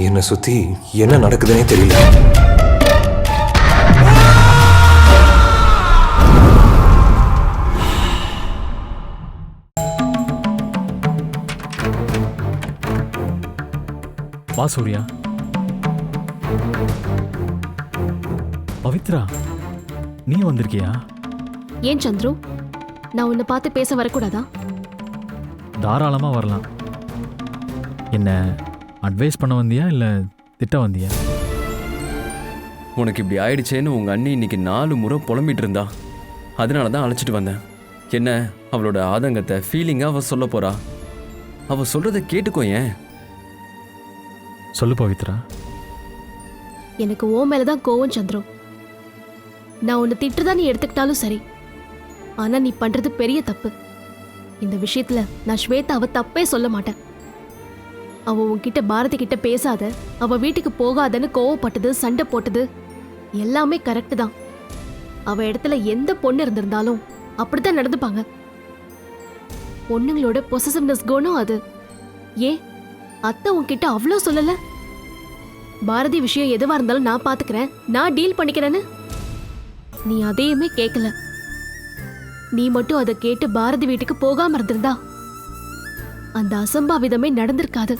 என்னை சுத்தி என்ன நடக்குதுன்னே தெரியல. வா சூர்யா. பவித்ரா நீ வந்திருக்கியா? ஏன் சந்துரு? நான் உன்னை பார்த்து பேச வரக்கூடாதா? தாராளமா வரலாம். என்ன அட்வைஸ் பண்ண வந்தியா இல்ல திட்ட வந்தியா? உனக்கு இப்படி ஆயிடுச்சேன்னு உங்க அண்ணி இன்னைக்கு நாலு முறை புலம்பிட்டு இருந்தா. அதனால தான் அழைச்சிட்டு வந்தேன். என்ன அவளோட ஆதங்கத்தை ஃபீலிங்கா அவ சொல்ல போறா? அவ சொல்றத கேட்டுக்கோ ஏன்? சொல்லு பவித்ரா. எனக்கு ஓ மேலதான் கோவம் சந்துரு நான் உன்னை திட்டுதான் நீ எடுத்துக்கிட்டாலும் சரி. ஆனா நீ பண்றது பெரிய தப்பு. இந்த விஷயத்துல நான் ஸ்வேதாவை தப்பே சொல்ல மாட்டேன். அவ உன்கிட்ட பாரதி கிட்ட பேசாத. அவ வீட்டுக்கு போகாதன்னு கோவப்பட்டது சண்டை போட்டது. எல்லாமே கரெக்டு தான். அவ இடத்துல எந்த பொண்ணு இருந்திருந்தாலும் அப்படித்தான் நடந்துப்பாங்க. பொண்ணுங்களோட பொசசிவ்னஸ் குணம் அது. ஏன் அத்தை உன்கிட்ட அவ்வளோ சொல்லல? பாரதி விஷயம் எதுவா இருந்தாலும் நான் பாத்துக்கிறேன். நான் டீல் பண்ணிக்கிறேன்னு? நீ அதையுமே கேட்கல நீ மட்டும் அதை கேட்டு பாரதி வீட்டுக்கு போகாம இருந்திருந்தா அந்த அசம்பாவிதமே நடந்திருக்காது.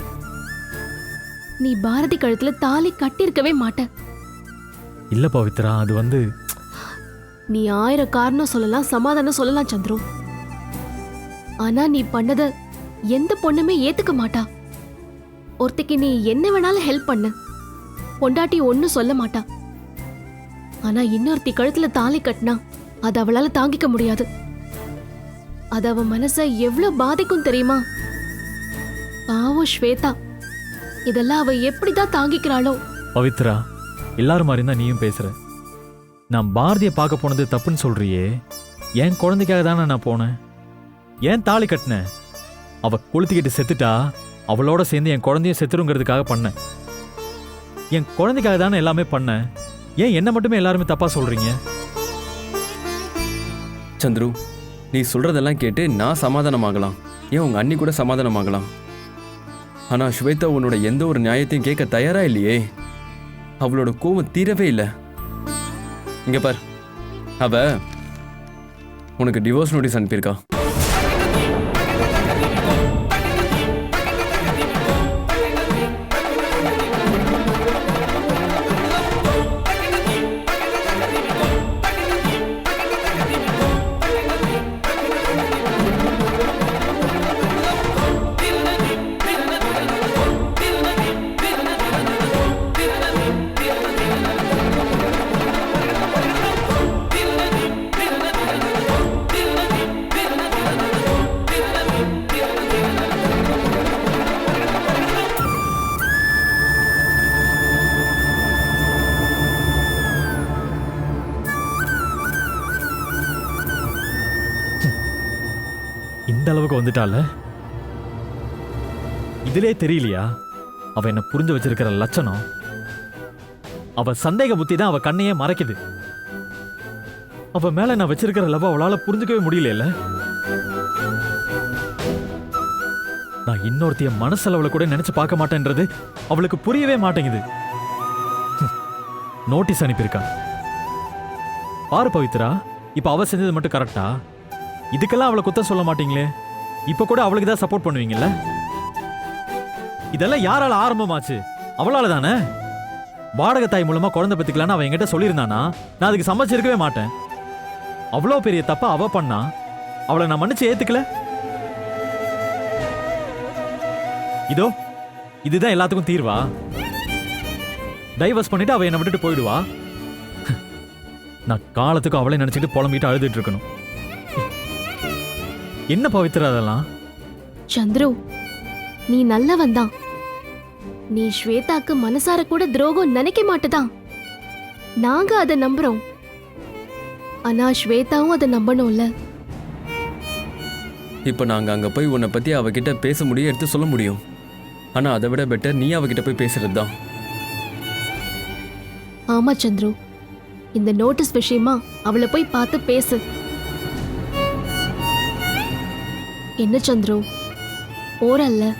நீ பாரதி கழுத்துல தாலி கட்டியிருக்கவே மாட்ட. இல்ல பவித்ரா அது வந்து நீ ஆயிரம் காரணம் சொல்லலாம் சமாதானம் சொல்லலாம் சந்துரு. ஆனா நீ பண்ணத எந்த பொண்ணுமே ஏத்துக்க மாட்டா. ஒருத்திக்கு நீ என்ன வேணாலும் ஹெல்ப் பண்ணு. பொண்டாட்டி ஒன்னும் சொல்ல மாட்டா. ஆனா இன்னொருத்தி கழுத்துல தாலி கட்டினா அது அவளால தாங்கிக்க முடியாது. அது அவ மனச எவ்வளவு பாதிக்கும் தெரியுமா? பாவம் ஸ்வேதா. இதெல்லாம் அவ எப்படிதான் தாங்கிக்கிறாளோ. பவித்ரா எல்லாரும் மாதிரி தான் நீயும் பேசுற. நான் பாரதியை பார்க்க போனது தப்புன்னு சொல்றியே. என் குழந்தைக்காக தானே நான் போனேன். ஏன் தாலி கட்டினேன் அவ கொளுத்திக்கிட்டு செத்துட்டா அவளோட சேர்ந்து என் குழந்தைய செத்துருங்கிறதுக்காக பண்ணேன் என் குழந்தைக்காக தானே எல்லாமே பண்ணேன் ஏன் என்ன மட்டுமே எல்லாருமே தப்பா சொல்றீங்க? சந்துரு நீ சொல்றதெல்லாம் கேட்டு நான் சமாதானமாகலாம். ஏன் உங்க அண்ணி கூட சமாதானமாகலாம்? ஆனால் ஸ்வேதா உன்னோட எந்த ஒரு நியாயத்தையும் கேட்க தயாரா இல்லையே. அவளோட கோவம் தீரவே இல்லை. இங்க பார். அவ உனக்கு டிவோர்ஸ் நோட்டீஸ் அனுப்பியிருக்கா. இந்த அளவுக்கு வந்துட்டால? இதிலே தெரியலையா? அவ என்ன புரிஞ்சு வச்சிருக்கிற லட்சணம். அவ சந்தேக புத்தி தான் அவ கண்ணையே மறைக்குது. அவ மேல நான் வச்சிருக்கிற லவ் அவளால புரிஞ்சுக்கவே முடியல நான் இன்னொருத்திய மனசளவுல கூட நினைச்சு பார்க்க மாட்டேன்றது அவளுக்கு புரியவே மாட்டேங்குது. நோட்டீஸ் அனுப்பியிருக்கா பாரு பவித்ரா இப்ப அவ செஞ்சது மட்டும் கரெக்டா இதுக்கெல்லாம் அவளை குத்தம் சொல்ல மாட்டீங்களே? இப்ப கூட அவளுக்கு தான் சப்போர்ட் பண்ணுவீங்கல்ல? இதெல்லாம் யாரால ஆரம்பமாச்சு? அவளால தானே? வாடகை தாய் மூலமா குழந்தை பெத்துக்கலான்னு அவன் என்கிட்ட சொல்லியிருந்தானா? நான் அதுக்கு சம்மதிச்சிருக்கவே மாட்டேன். அவ்வளோ பெரிய தப்பா அவ பண்ணா? அவளை நான் மன்னிச்சு ஏத்துக்கல? இதோ இதுதான் எல்லாத்துக்கும் தீர்வா? டைவர்ஸ் பண்ணிட்டு அவ என்னை விட்டுட்டு போயிடுவா? நான் காலத்துக்கு அவளை நினைச்சிட்டு புலம்பிட்டு அழுதுட்டு இருக்கணும். என்ன பவித்ரா அதெல்லாம்? சந்துரு நீ நல்லவன் தான். நீ ஸ்வேதாக்கு மனசார கூட துரோகம் நினைக்க மாட்டுதான். நாங்க அதை நம்புறோம். ஆனா ஸ்வேதாவும் அதை நம்பணும்ல. இப்போ நாங்கள் அங்கே போய் உன்னை பற்றி அவகிட்ட பேச முடியும் எடுத்து சொல்ல முடியும். ஆனால் அதை விட பெட்டர் நீ அவகிட்ட போய் பேசுறது தான். ஆமா சந்துரு இந்த நோட்டீஸ் விஷயமா அவளை போய் பார்த்து பேசு. என்ன சந்துரு? போறல்ல.